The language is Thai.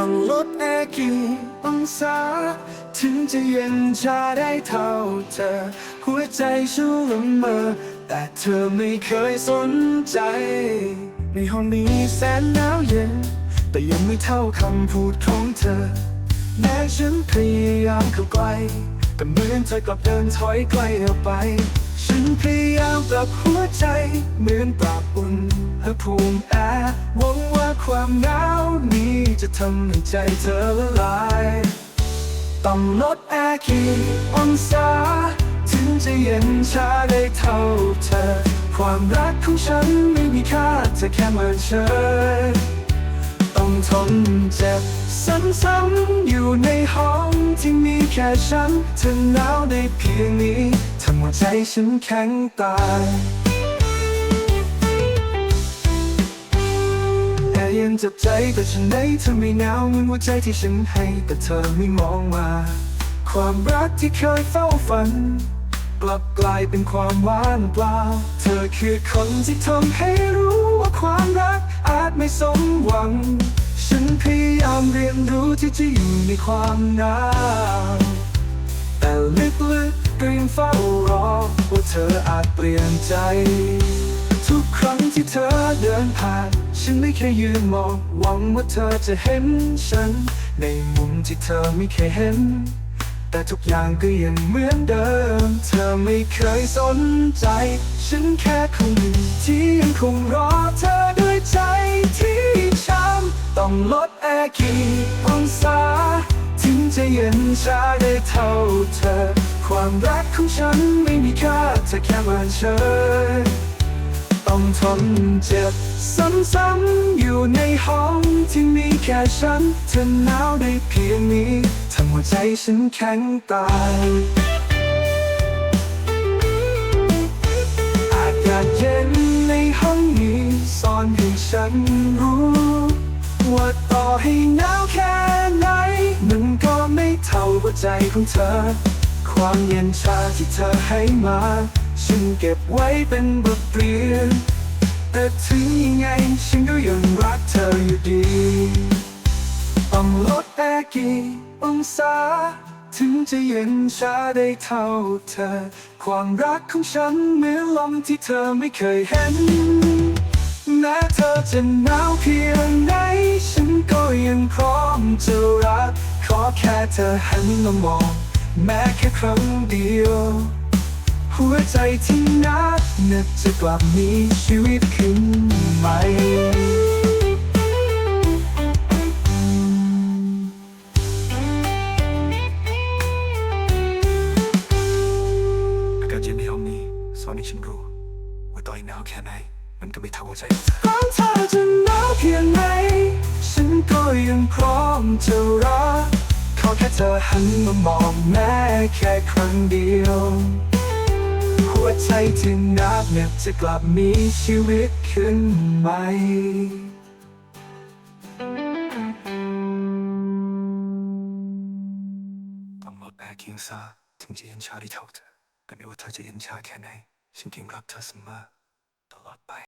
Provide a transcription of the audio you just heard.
ต้องลดแอร์กี่องศา ถึงจะเย็นชาได้เท่าเธอ หัวใจชูละเมอ แต่เธอไม่เคยสนใจ ในห้องนี้แสนหนาวเย็น แต่ยังไม่เท่าคำพูดของเธอ แม้ฉันพยายามเข้าใกล้แต่เหมือนเธอกลับเดินถอยไกลออกไป ฉันพยายามปรับหัวใจ เหมือนปรับอุ่นและภูมิแอร์วง ความหนาวนี้จะทำให้ใจเธอละลาย ต้องลดแอร์กี่องศา ถึงจะเย็นชาได้เท่าเธอ ความรักของฉันไม่มีค่าจะแค่มินเฉยต้องทนเจ็บซ้ำๆอยู่ในห้องที่มีแค่ฉันเธอหนาวได้เพียงนี้ทำหัวใจฉันแข็งตาย ย็นจับใจแต่ฉันไหนเธอไม่หนาวเหมือนหัวใจที่ฉันให้ แต่เธอไม่มองมา ความรักที่เคยเฝ้าฝัน กลับกลายเป็นความว่างเปล่า เธอคือคนที่ทำให้รู้ว่าความรักอาจไม่สมหวัง ฉันพยายามเรียนรู้ที่จะอยู่ในความหนาวแต่ลึกๆก็ยังเฝ้ารอว่าเธออาจเปลี่ยนใจ ทุกครั้งที่เธอเดินผ่าน ฉันไม่เคยยืนมองหวังว่าเธอจะเห็นฉัน ในมุมที่เธอไม่เคยเห็น แต่ทุกอย่างก็ยังเหมือนเดิม เธอไม่เคยสนใจ ฉันแค่คนหนึ่งที่ยังคงรอเธอด้วยใจที่ช้ำต้องลดแอร์กี่องศาถึงจะเย็นชาได้เท่าเธอ ความรักของฉันไม่มีค่าจะแค่มินเฉย ต้องทนเจ็บ ซ้ำๆอยู่ในห้องที่มีแค่ฉัน เธอหนาวได้เพียงนี้ทำหัวใจฉันแข็งตายอากาศเย็นในห้องนี้สอนให้ฉันรู้ว่าต่อให้หนาวแค่ไหนมันก็ไม่เท่าหัวใจของเธอ ความเย็นชาที่เธอให้มา ฉันเก็บไว้เป็นบทเรียน แต่ถึงยังไงฉันก็ยังรักเธออยู่ดี ต้องลดแอร์กี่องศา ถึงจะเย็นชาได้เท่าเธอ ความรักของฉันเหมือนลมที่เธอไม่เคยเห็นแม้เธอจะหนาวเพียงไหน ฉันก็ยังพร้อมจะรัก ขอแค่เธอหันมามองแม้แค่ครั้งเดียว หัวใจที่นักนึกจะกลับมีชีวิตขึ้นใหม่อากาศเย็นในห้องนี้สอนให้ฉันรู้ว่าต่อให้หนาวแค่ไหน มันก็ไม่เท่าหัวใจของเธอ ร้อนเธอจะหนาวเพียงไหน ฉันก็ยังพร้อมจะรักขอแค่เธอหันมามองแม้แค่ครั้งเดียว หัวใจที่นับเนี่ยจะกลับมีชีวิตขึ้นใหม่ต้องลดแอร์คิงซาถึงจะเย็นชาได้เท่าเธอแต่ไม่ว่าเธอจะเย็นชาแค่ไหนฉันยังรักเธอเสมอตลอดไป